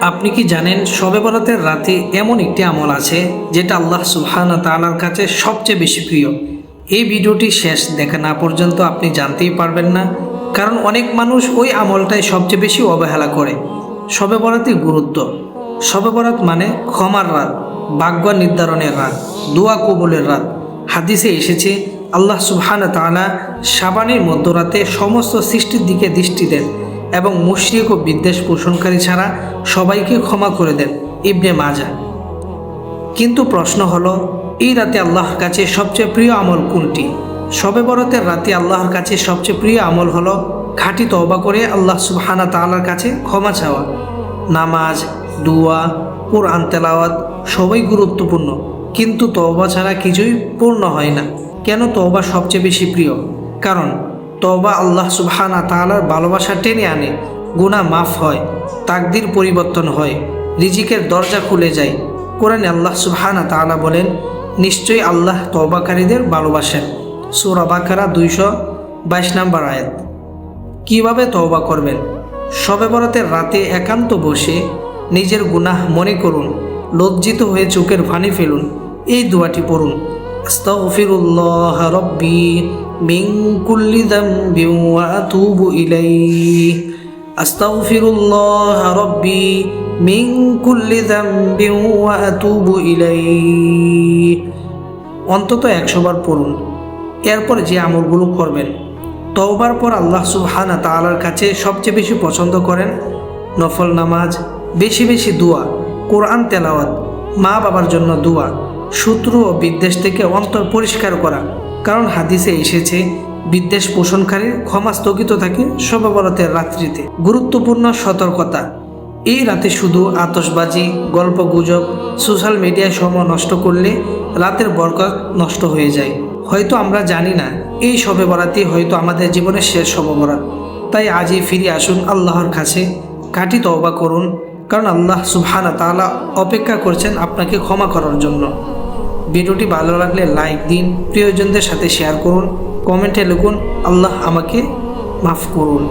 আপনি কি জানেন শবে বরাতের রাতে এমন একটি আমল আছে যেটা আল্লাহ সুবহানা তাআলার কাছে সবচেয়ে বেশি প্রিয়? এই ভিডিওটি শেষ দেখা না পর্যন্ত আপনি জানতেই পারবেন না, কারণ অনেক মানুষ ওই আমলটাই সবচেয়ে বেশি অবহেলা করে। শবে বরাতের গুরুত্ব। শবে বরাত মানে ক্ষমার রাত, ভাগ্য নির্ধারণের রাত, দোয়া কবুলের রাত। হাদিসে এসেছে, আল্লাহ সুবহানা তাআলা সাবানের মধ্যরাতে সমস্ত সৃষ্টির দিকে দৃষ্টি দেন। এবং মুশরিক ও বিদ্বেষ পোষণকারী ছাড়া সবাইকে ক্ষমা করে দেন ইবনে মাজা। কিন্তু প্রশ্ন হলো, এই রাতে আল্লাহর কাছে সবচেয়ে প্রিয় আমল কোনটি? শবে বরতের রাতে আল্লাহর কাছে সবচেয়ে প্রিয় আমল হলো খাঁটি তওবা করে আল্লাহ সুবহানা তালার কাছে ক্ষমা চাওয়া। নামাজ, দুয়া, কোরআন তেলাওয়াত সবই গুরুত্বপূর্ণ, কিন্তু তওবা ছাড়া কিছুই পূর্ণ হয় না। কেন তওবা সবচেয়ে বেশি প্রিয়? কারণ তওবা আল্লাহ সুবহানা তাআলার ভালোবাসা টেনে আনে, গুনাহ মাফ হয়, তাকদির পরিবর্তন হয়, রিজিকের দরজা খুলে যায়। কোরআনে আল্লাহ সুবহানা তাআলা বলেন, নিশ্চয়ই আল্লাহ তওবাকারীদের ভালোবাসেন। সূরা বাকারা দুইশো বাইশ নম্বর আয়াত। কীভাবে তওবা করবেন? শবে বরাতের রাতে একান্ত বসে নিজের গুনাহ মনে করুন, লজ্জিত হয়ে চোখের ভানি ফেলুন, এই দোয়াটি পড়ুন। আস্তাগফিরুল্লাহ রব্বি মিন কুল্লি যামবি ওয়া আতুবু ইলাইহি। আস্তাগফিরুল্লাহ রব্বি মিন কুল্লি যামবি ওয়া আতুবু ইলাইহি। অন্তত একশোবার পড়ুন। এরপর যে আমলগুলো করবেন, তওবার পর আল্লাহ সুবহানা তাআলার কাছে সবচেয়ে বেশি পছন্দ করেন নফল নামাজ, বেশি বেশি দোয়া, কোরআন তেলাওয়াত মা বাবার জন্য দোয়া শত্রু ও বিদ্বেষ থেকে অন্তর পরিষ্কার করা। কারণ হাদিসে এসেছে, বিদ্বেষ পোষণকারীর ক্ষমা স্থগিত থাকে শবে রাত্রিতে। গুরুত্বপূর্ণ সতর্কতা। এই রাতে শুধু আতশবাজি গল্প গুজব সোশ্যাল মিডিয়ায় সময় নষ্ট করলে রাতের বরকত নষ্ট হয়ে যায়। হয়তো আমরা জানি না, এই শবে বরাতই হয়তো আমাদের জীবনের শেষ শবে বরাত। তাই আজই ফিরে আসুন আল্লাহর কাছে। কাটি তওবা করুন, কারণ আল্লাহ সুবহানা তাআলা অপেক্ষা করছেন আপনাকে ক্ষমা করার জন্য। ভিডিওটি ভালো লাগলে লাইক দিন, প্রিয়জনদের সাথে শেয়ার করুন, কমেন্টে লিখুন, আল্লাহ আমাকে মাফ করুন।